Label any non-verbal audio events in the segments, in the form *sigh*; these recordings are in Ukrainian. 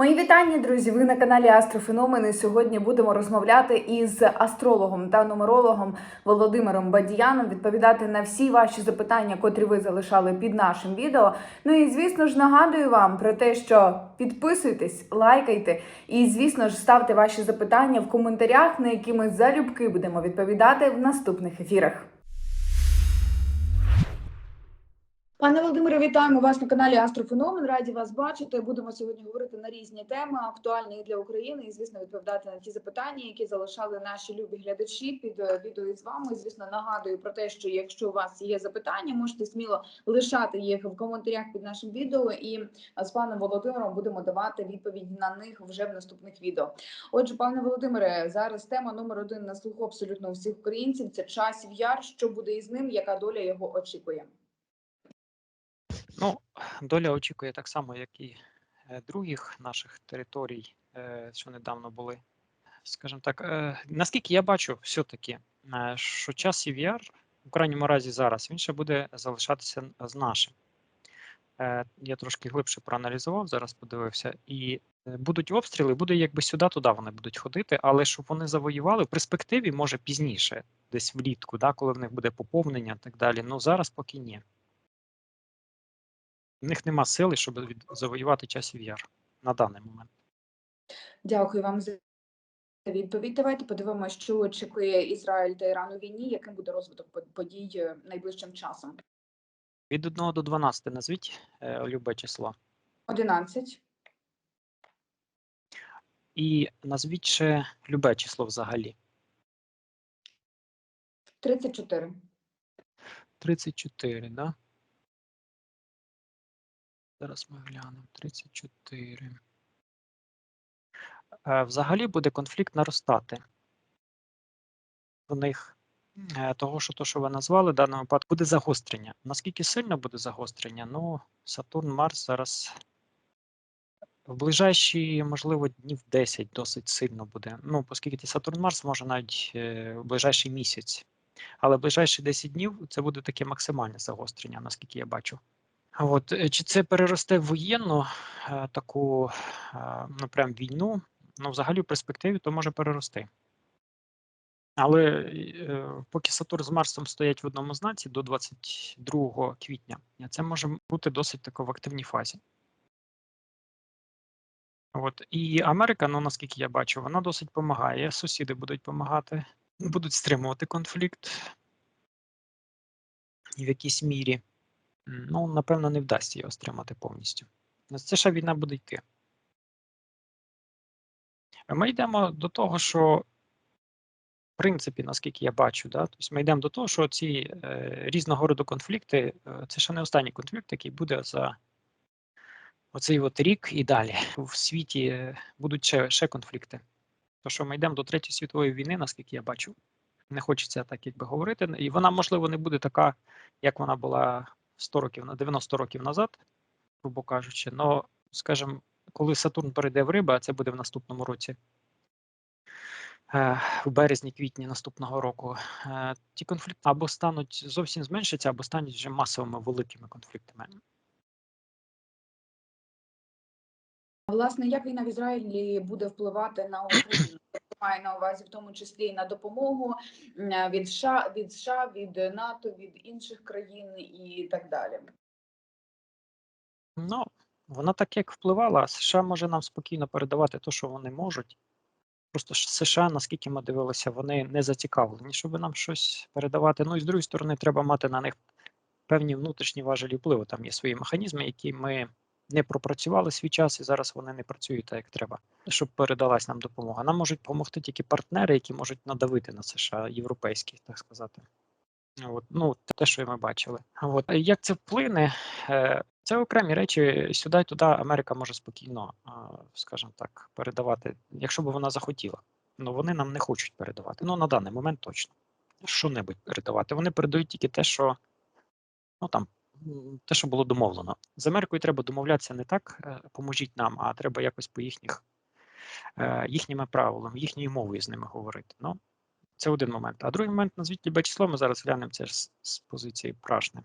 Мої вітання, друзі! Ви на каналі Астрофеномени. Сьогодні будемо розмовляти із астрологом та нумерологом Володимиром Бадіяном, відповідати на всі ваші запитання, котрі ви залишали під нашим відео. Ну і звісно ж нагадую вам про те, що підписуйтесь, лайкайте і, звісно ж, ставте ваші запитання в коментарях, на які ми залюбки будемо відповідати в наступних ефірах. Пане Володимире, вітаємо вас на каналі Астрофеномен. Раді вас бачити. Будемо сьогодні говорити на різні теми, актуальні для України, і звісно, відповідати на ті запитання, які залишали наші любі глядачі під е, відео із вами. Звісно, нагадую про те, що якщо у вас є запитання, можете сміло лишати їх в коментарях під нашим відео, і е, з паном Володимиром будемо давати відповідь на них вже в наступних відео. Отже, пане Володимире, зараз тема номер один на слуху абсолютно всіх українців. Це часів яр. Що буде із ним? Яка доля його очікує? Доля очікує так само, як і е, других наших територій, е, що недавно були. Скажімо так, е, наскільки я бачу, все-таки, що час CVR, в крайньому разі зараз, він ще буде залишатися з нашим. Я трошки глибше проаналізував, зараз подивився, і будуть обстріли, буде якби сюди-туди вони будуть ходити, але щоб вони завоювали в перспективі, може пізніше, десь влітку, да, коли в них буде поповнення і так далі. Ну зараз поки ні. В них нема сили, щоб завоювати часів яр на даний момент. Дякую вам за відповідь. Давайте подивимося, що очікує Ізраїль та Іран у війні, яким буде розвиток подій е, найближчим часом. Від 1 до 12 назвіть е, любе число. 11, І назвіть ще любе число взагалі. 34, 34, да? Зараз ми глянемо. 34. Е, Взагалі буде конфлікт наростати. У них е, того, що то, що ви назвали, в даному випадку буде загострення. Наскільки сильно буде загострення? Ну, Сатурн, Марс зараз в ближайші, можливо, днів 10 досить сильно буде. Ну, оскільки Сатурн Марс може навіть е, в ближайший місяць. Але в ближайші 10 днів це буде таке максимальне загострення, наскільки я бачу. От е, чи це переросте в воєнну е, таку е, ну прям війну? Ну, взагалі, в перспективі то може перерости. Але е, поки Сатурн з Марсом стоять в одному знаці до 22 квітня, це може бути досить тако в активній фазі. От і Америка, ну наскільки я бачу, вона досить допомагає. Сусіди будуть допомагати, будуть стримувати конфлікт в якійсь мірі. Ну, напевно, не вдасться його стримати повністю. Ну, Це ще війна буде йти. Ми йдемо до того, що, в принципі, наскільки я бачу, да, тобто ми йдемо до того, що ці е, різного роду конфлікти е, це ще не останній конфлікт, який буде за оцей от рік і далі. В світі е, будуть ще, ще конфлікти. То, що ми йдемо до Третьої світової війни, наскільки я бачу, не хочеться так якби говорити. І вона, можливо, не буде така, як вона була 100 років на 90 років назад, грубо кажучи. Но, скажімо, коли Сатурн перейде в риби, а це буде в наступному році, е, в березні-квітні наступного року, е, ті конфлікти або стануть зовсім зменшаться, або стануть вже масовими великими конфліктами. Власне, як війна в Ізраїлі буде впливати на Україну? Я маю на увазі в тому числі і на допомогу від США, від США, від НАТО, від інших країн і так далі. Ну, вона так як впливала, США може нам спокійно передавати те, що вони можуть. Просто США, наскільки ми дивилися, вони не зацікавлені, щоб нам щось передавати. Ну і з другої сторони, треба мати на них певні внутрішні важелі впливу. Там є свої механізми, які ми не пропрацювали свій час, і зараз вони не працюють так, як треба, щоб передалась нам допомога. Нам можуть допомогти тільки партнери, які можуть надавити на США, європейські, так сказати. От, ну, те, що ми бачили. От. Як це вплине? Е, Це окремі речі. Сюди туди Америка може спокійно, скажімо так, передавати, якщо б вона захотіла. Ну вони нам не хочуть передавати. Ну, на даний момент точно. Що-небудь передавати. Вони передають тільки те, що ну там. Те, що було домовлено. З Америкою треба домовлятися не так, е, поможіть нам, а треба якось по їхніх е, їхніми правилами, їхньою мовою з ними говорити. Ну, це один момент. А другий момент назвіть любе число, ми зараз глянемо це з, з позиції Прашни.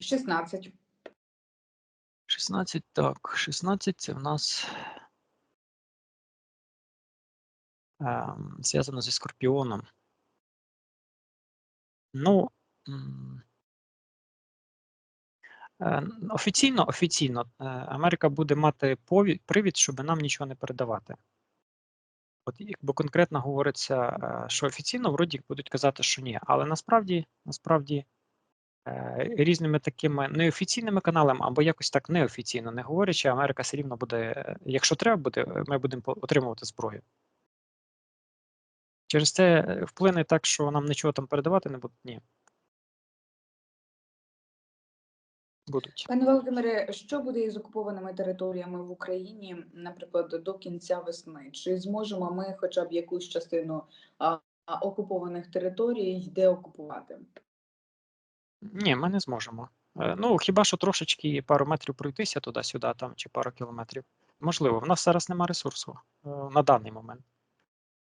16. 16, так, 16 це в нас ем, зв'язано зі Скорпіоном. Ну, е, офіційно, офіційно е, Америка буде мати привід, щоб нам нічого не передавати. От якби конкретно говориться, е, що офіційно вроді будуть казати, що ні, але насправді, насправді е, різними такими неофіційними каналами або якось так неофіційно не говорячи, Америка все рівно буде, е, якщо треба буде, е, ми будемо отримувати зброю. Через це е, вплине так, що нам нічого там передавати не будуть. Ні. Будуть. Пане Володимире, що буде із окупованими територіями в Україні, наприклад, до кінця весни? Чи зможемо ми хоча б якусь частину а, окупованих територій деокупувати? Ні, ми не зможемо. Е, Ну, хіба що трошечки пару метрів пройтися туди-сюди, там чи пару кілометрів. Можливо, в нас зараз немає ресурсу е, на даний момент.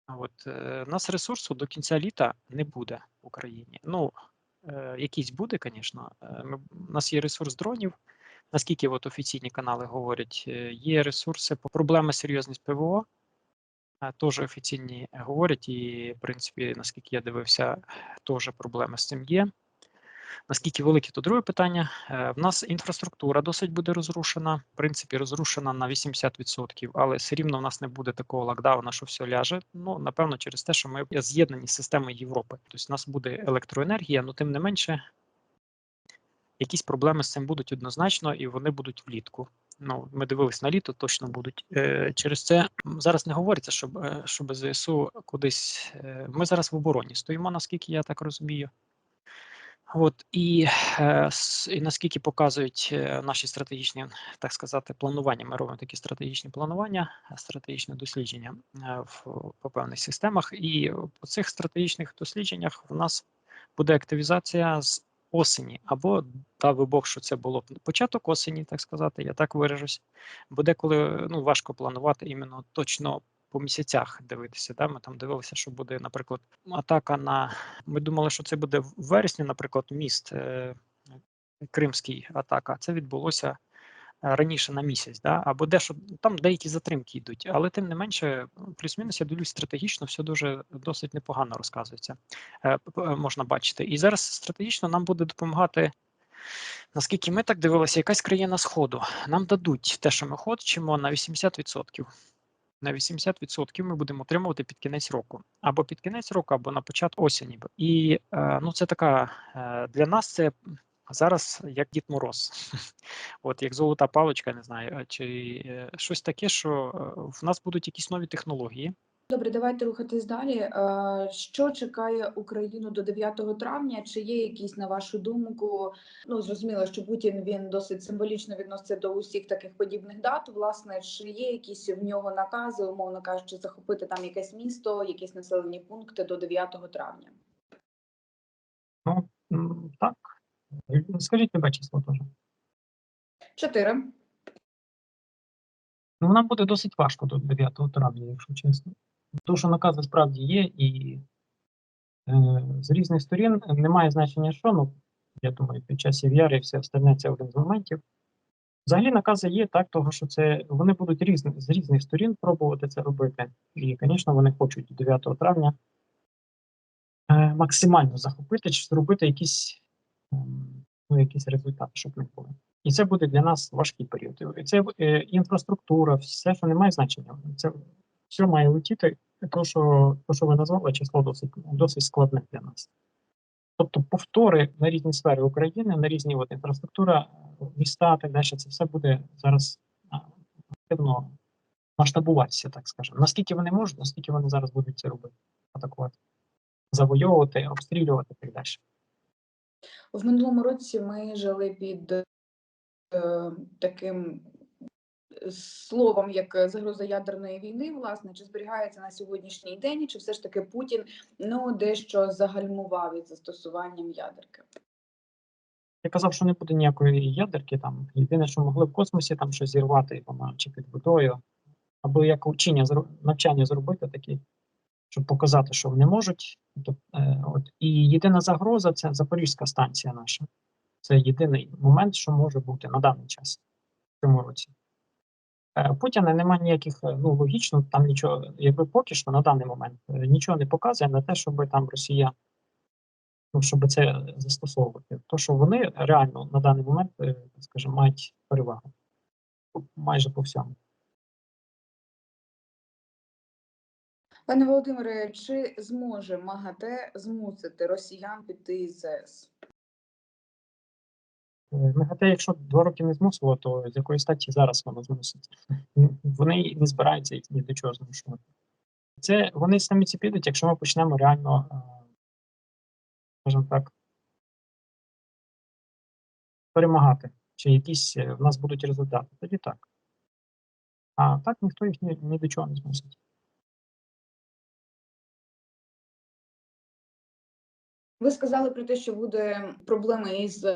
От е, в нас ресурсу до кінця літа не буде в Україні. Ну, якийсь буде, звісно. Ми, у нас є ресурс дронів. Наскільки от офіційні канали говорять, е, є ресурси по проблеми серйозні з ПВО. е, Теж офіційні говорять, і, в принципі, наскільки я дивився, теж проблеми з цим є. Наскільки великі, то друге питання. Е, В нас інфраструктура досить буде розрушена, в принципі, розрушена на 80%, але все рівно в нас не буде такого локдауна, що все ляже. Ну, напевно, через те, що ми з'єднані з системою Європи. Тобто, у нас буде електроенергія, але тим не менше, якісь проблеми з цим будуть однозначно, і вони будуть влітку. Ну, ми дивились на літо, точно будуть. Е, через це зараз не говориться, щоб, е, щоб ЗСУ кудись. Е, ми зараз в обороні стоїмо, наскільки я так розумію. От і, і наскільки показують е, наші стратегічні, так сказати, планування, ми робимо такі стратегічні планування, стратегічне дослідження е, в по певних системах. І по цих стратегічних дослідженнях в нас буде активізація з осені, або дав Бог, що це було початок осені, так сказати, я так виражусь. Буде коли ну важко планувати іменно точно по місяцях дивитися. Да? Ми там дивилися, що буде, наприклад, атака на ми думали, що це буде в вересні, наприклад, міст е, Кримський атака. Це відбулося е, раніше на місяць, да? або дещо там деякі затримки йдуть, але тим не менше, плюс-мінус, я дивлюсь стратегічно, все дуже досить непогано розказується. Е, можна бачити. І зараз стратегічно нам буде допомагати. Наскільки ми так дивилися, якась країна Сходу. Нам дадуть те, що ми хочемо, на 80%. На 80% ми будемо отримувати під кінець року. Або під кінець року, або на початку осені. І е, ну, це така е, для нас це зараз як Дід Мороз. *laughs* От як золота паличка, не знаю, е, чи щось таке, що в нас будуть якісь нові технології. Добре, давайте рухатись далі. Е, Що чекає Україну до 9 травня? Чи є якісь, на вашу думку, ну зрозуміло, що Путін він досить символічно відноситься до усіх таких подібних дат. Власне, чи є якісь в нього накази, умовно кажучи, захопити там якесь місто, якісь населені пункти до 9 травня? Ну так. Скажіть тебе число теж. Чотири. Ну, нам буде досить важко до 9 травня, якщо чесно. Тому що накази справді є, і е, з різних сторін немає значення, що. Ну, я думаю, під час ІВЯР і все остальне це один з моментів. Взагалі накази є, так, того, що це вони будуть різні, з різних сторін пробувати це робити. І, звісно, вони хочуть 9 травня е, максимально захопити чи зробити якісь, ем, ну, якісь результати, щоб не було. І це буде для нас важкий період. І це е, інфраструктура, все, що не має значення. Це все має летіти. То, що, то, що ви назвали, число досить, досить складне для нас. Тобто повтори на різні сфери України, на різні от, інфраструктура, міста, так далі, це все буде зараз активно масштабуватися, так скажемо. Наскільки вони можуть, наскільки вони зараз будуть це робити, атакувати, завойовувати, обстрілювати і так далі. В минулому році ми жили під е, таким словом, як загроза ядерної війни, власне, чи зберігається на сьогоднішній день, чи все ж таки Путін ну дещо загальмував із застосуванням ядерки? Я казав, що не буде ніякої ядерки там. Єдине, що могли в космосі там щось зірвати, чи під водою, або як учення навчання зробити такі, щоб показати, що вони можуть. Е, от. І єдина загроза це Запорізька станція наша. Це єдиний момент, що може бути на даний час в цьому році. Е, Путіна немає ніяких, е, ну логічно, там нічого, якби поки що на даний момент е, нічого не показує на те, щоб там Росія, ну щоб це застосовувати. То, що вони реально на даний момент, скажімо, мають перевагу майже по всьому. Пане Володимире, чи зможе МАГАТЕ змусити росіян піти із ЗС? Е, МАГАТЕ, якщо два роки не змусило, то з якої статі зараз воно змусить? Ну, Вони не збираються їх ні до чого змушувати. Це вони самі ці підуть, якщо ми почнемо реально, е, скажімо так, перемагати, чи якісь е, в нас будуть результати, тоді так. А так ніхто їх ні, ні до чого не змусить. Ви сказали про те, що буде проблеми із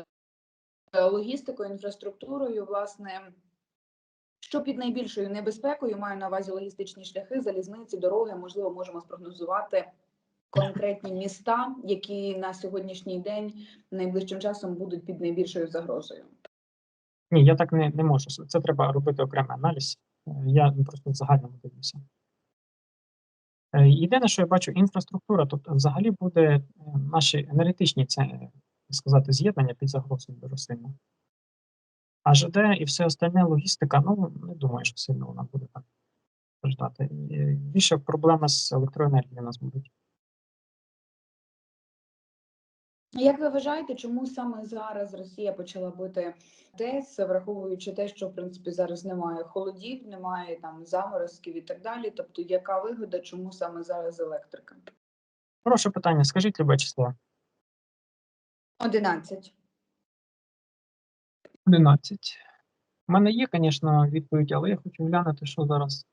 логістикою, інфраструктурою. Власне, що під найбільшою небезпекою маю на увазі логістичні шляхи, залізниці, дороги, можливо, можемо спрогнозувати конкретні міста, які на сьогоднішній день найближчим часом будуть під найбільшою загрозою. Ні, я так не, не можу. Це треба робити окремий аналіз. Е, Я просто в загальному дивлюся. Е, Єдине, що я бачу, інфраструктура, тобто взагалі буде е, наші енергетичні сказати, з'єднання під загрозою дуже сильно. А ЖД і все остальне логістика, ну не думаю, що сильно вона буде так страждати. Більше проблеми з електроенергією у нас будуть. Як ви вважаєте, чому саме зараз Росія почала бити ТЕС, враховуючи те, що в принципі зараз немає холодів, немає там заморозків і так далі? Тобто, яка вигода, чому саме зараз електрика? Хороше питання. Скажіть любе число. 11. 11. У мене є, звісно, відповідь, але я хочу глянути, що зараз.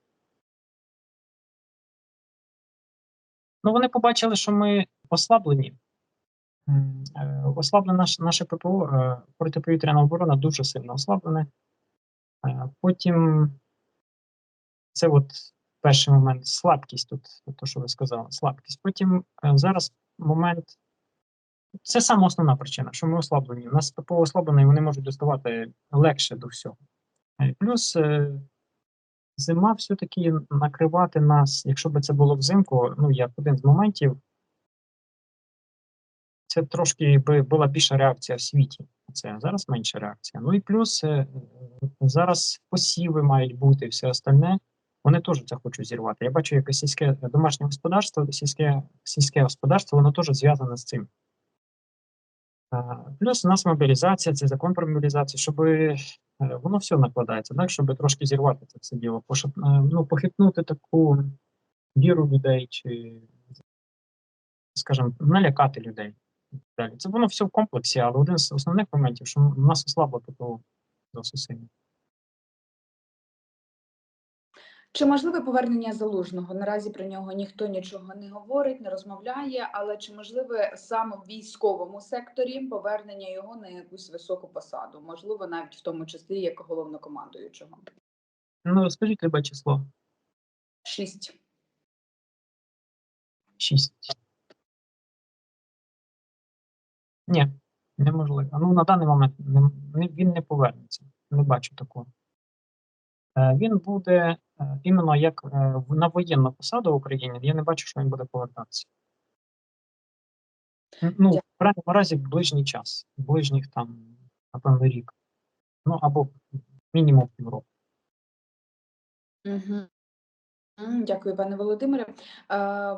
Ну, вони побачили, що ми ослаблені. Е, Ослаблене наш, наше ППО, е, протиповітряна оборона дуже сильно ослаблене. Е, Потім це от перший момент слабкість тут, то, що ви сказали, слабкість. Потім зараз момент. Це саме основна причина, що ми ослаблені. У нас ППО ослаблене, і вони можуть доставати легше до всього. Е, Плюс е, зима все-таки накривати нас, якщо б це було взимку, ну як один з моментів, це трошки би була більша реакція в світі. Це зараз менша реакція. Ну і плюс е, зараз посіви мають бути, все остальне. Вони теж це хочуть зірвати. Я бачу, як сільське домашнє господарство, сільське, сільське господарство, воно теж зв'язане з цим. Е, Плюс у нас мобілізація, це закон про мобілізацію, щоб воно все накладається, так, щоб трошки зірвати це все діло, Пошип- е, ну, похитнути таку віру людей, чи, скажімо, налякати людей. Далі. Це воно все в комплексі, але один з основних моментів, що в нас ослабло ППО досить сильно. Чи можливе повернення залужного? Наразі про нього ніхто нічого не говорить, не розмовляє. Але чи можливе саме в військовому секторі повернення його на якусь високу посаду? Можливо, навіть в тому числі як головнокомандуючого? Ну, скажіть любе число. Шість. 6. Ні, неможливо. Ну, на даний момент він не повернеться. Не бачу такого. Е, він буде е, іменно як е, на воєнну посаду в Україні, я не бачу, що він буде повертатися. Ну, в крайньому разі, ближній час, ближніх там, напевно, рік. Ну, або мінімум півроку. Угу. Дякую, пане Володимире.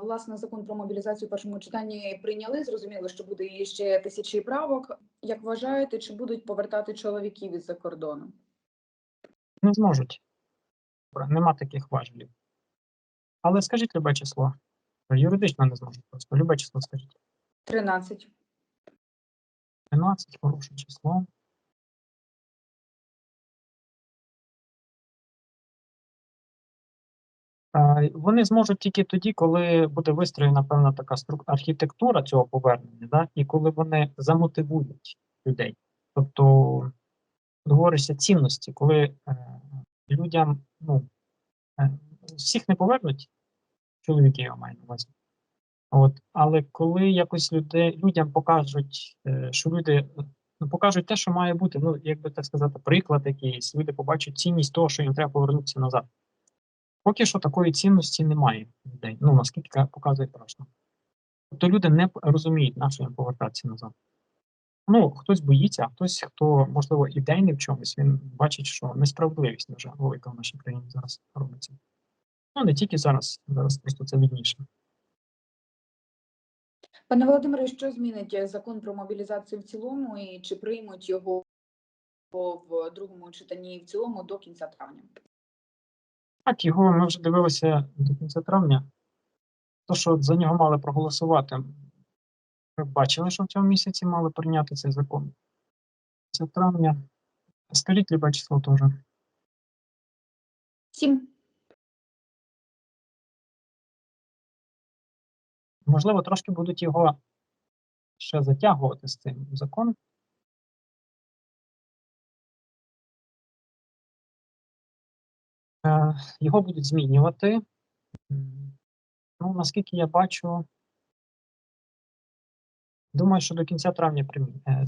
Власне, закон про мобілізацію в першому читанні прийняли. Зрозуміло, що буде і ще тисячі правок. Як вважаєте, чи будуть повертати чоловіків із-за кордону? Не зможуть. Нема таких важелів. Але скажіть любе число. Юридично не зможуть просто. Любе число скажіть. 13. 13 хороше число. Е, Вони зможуть тільки тоді, коли буде вистроєна певна така архітектура цього повернення, да? і коли вони замотивують людей. Тобто говориться цінності, коли е, людям ну, е, всіх не повернуть, чоловіки я маю на увазі. От, але коли якось люди, людям покажуть, е, що люди ну, покажуть те, що має бути. Ну, як би так сказати, приклад якийсь. Люди побачать цінність того, що їм треба повернутися назад. Поки що такої цінності немає людей. Ну, наскільки показує страшно. Тобто люди не розуміють, на що їм повертатися назад. Ну, хтось боїться, а хтось, хто, можливо, ідейний в чомусь, він бачить, що несправедливість дуже велика в нашій країні зараз робиться. Ну, не тільки зараз, зараз просто це видніше. Пане Володимире, що змінить закон про мобілізацію в цілому, і чи приймуть його в другому читанні і в цілому до кінця травня? Так, його ми вже дивилися до кінця травня. То, що за нього мали проголосувати, ми бачили, що в цьому місяці мали прийняти цей закон. Це травня. Скажіть, любе число теж. Сім. Можливо, трошки будуть його ще затягувати з цим законом. Е, Його будуть змінювати. Ну, наскільки я бачу, думаю, що до кінця травня е,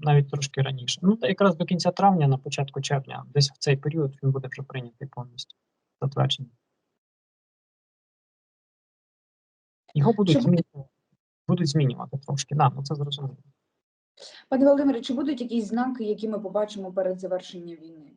навіть трошки раніше. Ну, та якраз до кінця травня, на початку червня, десь в цей період він буде вже прийнятий повністю затверджений. Його будуть Щоб- змінювати, будуть змінювати трошки. Да, ну це зрозуміло. Пане Володимире, чи будуть якісь знаки, які ми побачимо перед завершенням війни?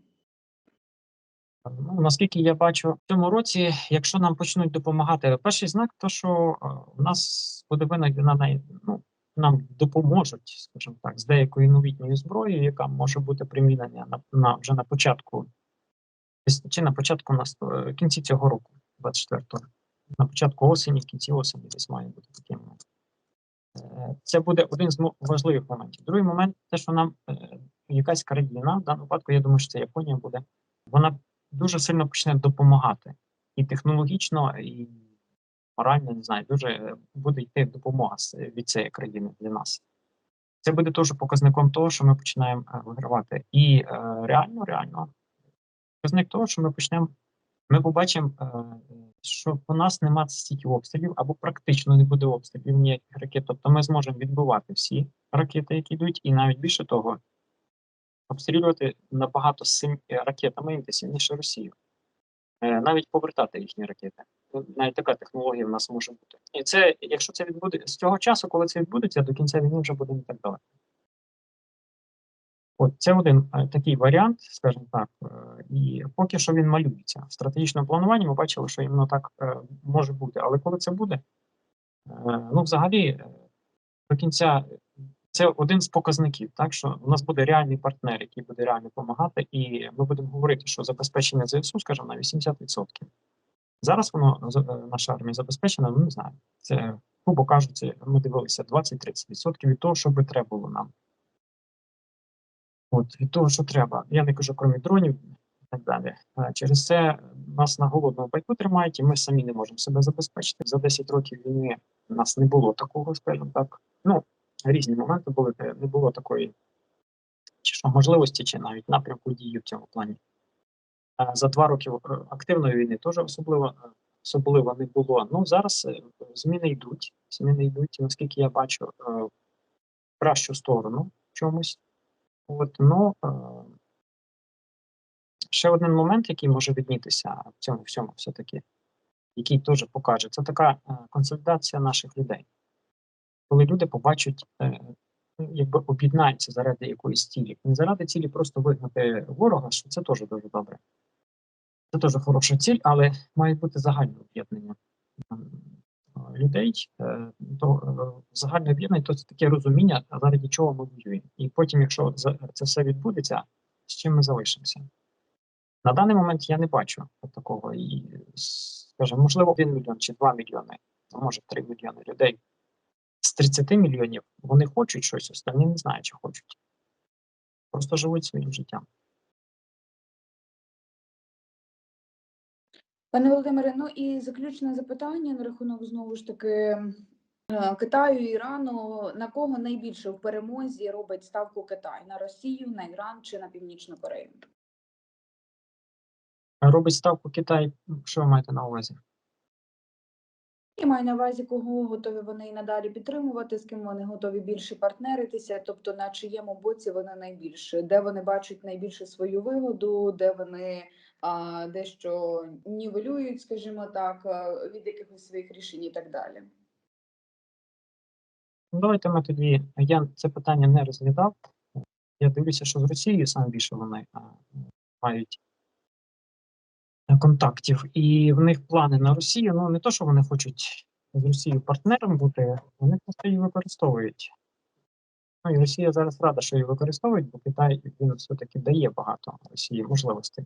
Ну, наскільки я бачу, в цьому році, якщо нам почнуть допомагати, перший знак, то що е, в нас буде винайдена най- ну, нам допоможуть, скажімо так, з деякою новітньою зброєю, яка може бути примінена на, на вже на початку, чи на початку на ст- кінці цього року, 24-го, на початку осені, кінці осені десь має бути такий момент. Е, Це буде один з важливих моментів. Другий момент, те, що нам е, якась країна, в даному випадку, я думаю, що це Японія буде, вона дуже сильно почне допомагати і технологічно, і морально, не знаю, дуже е, буде йти допомога від цієї країни для нас. Це буде теж показником того, що ми починаємо е, вигравати. І е, реально, реально, показник того, що ми почнемо, ми побачимо, е, що по нас немає стільки обстрілів, або практично не буде обстрілів ніяких ракет. Тобто ми зможемо відбивати всі ракети, які йдуть, і навіть більше того, обстрілювати набагато е, ракетами інтенсивніше Росію. Е, Навіть повертати їхні ракети. Ну, Навіть така технологія в нас може бути. І це, якщо це відбуде з цього часу, коли це відбудеться, до кінця війни вже буде не так далеко. От це один е, такий варіант, скажімо так, е, і поки що він малюється. В стратегічному плануванні ми бачили, що іменно так е, може бути. Але коли це буде, е, ну взагалі е, до кінця це один з показників, так що у нас буде реальний партнер, який буде реально допомагати, і ми будемо говорити, що забезпечення ЗСУ, скажімо, на 80%. Зараз воно е, наша армія забезпечена, ну не знаю. Це, грубо кажучи, ми дивилися 20-30% від того, що би треба було нам. От від того, що треба. Я не кажу крім дронів і так далі. Через це нас на голодному пайку тримають, і ми самі не можемо себе забезпечити. За 10 років війни у нас не було такого, скажімо так. Ну, різні моменти були, де не було такої чи що можливості, чи навіть напрямку дії в цьому плані. За два роки е, активної війни теж особливо, е, особливо не було. Ну зараз е, зміни йдуть. Зміни йдуть, наскільки я бачу, в кращу сторону чомусь. От, ну, ще один момент, який може віднітися в цьому всьому, все-таки, який теж покаже, це така консолідація наших людей. Коли люди побачать, е, ну, якби об'єднаються заради якоїсь цілі. Не заради цілі просто вигнати ворога, що це теж дуже добре. Це теж хороша ціль, але має бути загальне об'єднання людей. е, То е, загальне об'єднання то це таке розуміння, заради чого ми воюємо. І потім, якщо це все відбудеться, з чим ми залишимося. На даний момент я не бачу такого. І, скажімо, можливо, 1 мільйон чи 2 мільйони, а може 3 мільйони людей з 30 мільйонів вони хочуть щось, останні не знають, чи хочуть. Просто живуть своїм життям. Пане Володимире, ну і заключне запитання на рахунок знову ж таки е, Китаю, Ірану. На кого найбільше в перемозі робить ставку Китай? На Росію, на Іран чи на Північну Корею? Робить ставку Китай. Що ви маєте на увазі? Я маю на увазі, кого готові вони і надалі підтримувати, з ким вони готові більше партнеритися, тобто на чиєму боці вони найбільше, де вони бачать найбільше свою вигоду, де вони а, дещо нівелюють, скажімо так, від якихось своїх рішень і так далі. Давайте ми тоді. Я це питання не розглядав. Я дивлюся, що з Росією саме більше вони мають е, контактів, і в них плани на Росію. Ну не то, що вони хочуть з Росією партнером бути, вони просто її використовують. Ну і Росія зараз рада, що її використовують, бо Китай він все-таки дає багато Росії можливостей.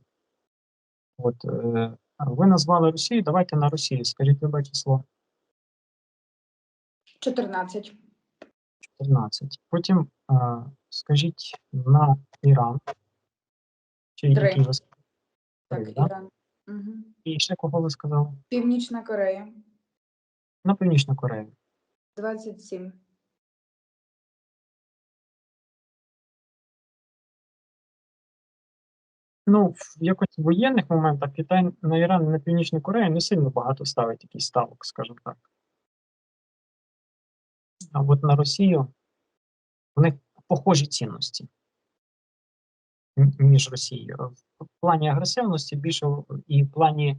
От е, ви назвали Росію, давайте на Росію. Скажіть любе число. 14. 14. Потім а, скажіть на Іран. Чи Три. який ви? Так, да? Іран. Угу. І ще кого ви сказали? Північна Корея На Північну Корею. 27. Ну, в якось воєнних моментах Китай на Іран і на Північну Корею не сильно багато ставить якийсь ставок, скажімо так. А от на Росію в них похожі цінності, ніж Росією. В плані агресивності більше і в плані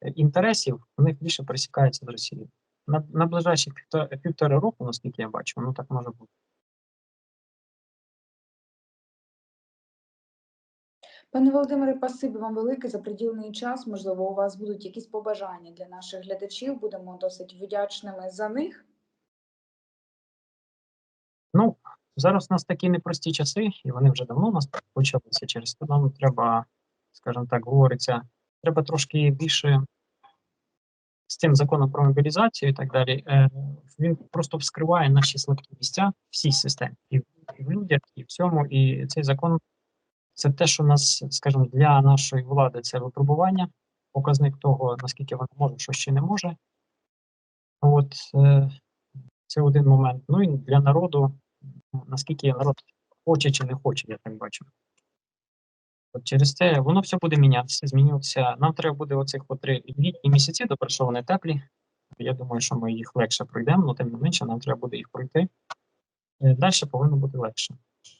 е, інтересів в них більше пересікається з Росією. На, на ближайші півтора, півтора року, наскільки я бачу, воно так може бути. Пане Володимире, спасибі вам велике за приділений час. Можливо, у вас будуть якісь побажання для наших глядачів. Будемо досить вдячними за них. Ну, зараз у нас такі непрості часи, і вони вже давно у нас почалися. Через то нам треба, скажімо так, говориться, треба трошки більше з цим законом про мобілізацію і так далі. Е, він просто вскриває наші слабкі місця всій системі, і в, людях, і в цьому. І цей закон це те, що нас, скажімо, для нашої влади це випробування, показник того, наскільки вона може, що ще не може. От е, це один момент. Ну і для народу, наскільки народ хоче чи не хоче, я так бачу. От через це воно все буде мінятися, змінюватися. Нам треба буде оцих по три літні місяці, добре, що вони теплі. Я думаю, що ми їх легше пройдемо, але тим не менше, нам треба буде їх пройти. Далі повинно бути легше.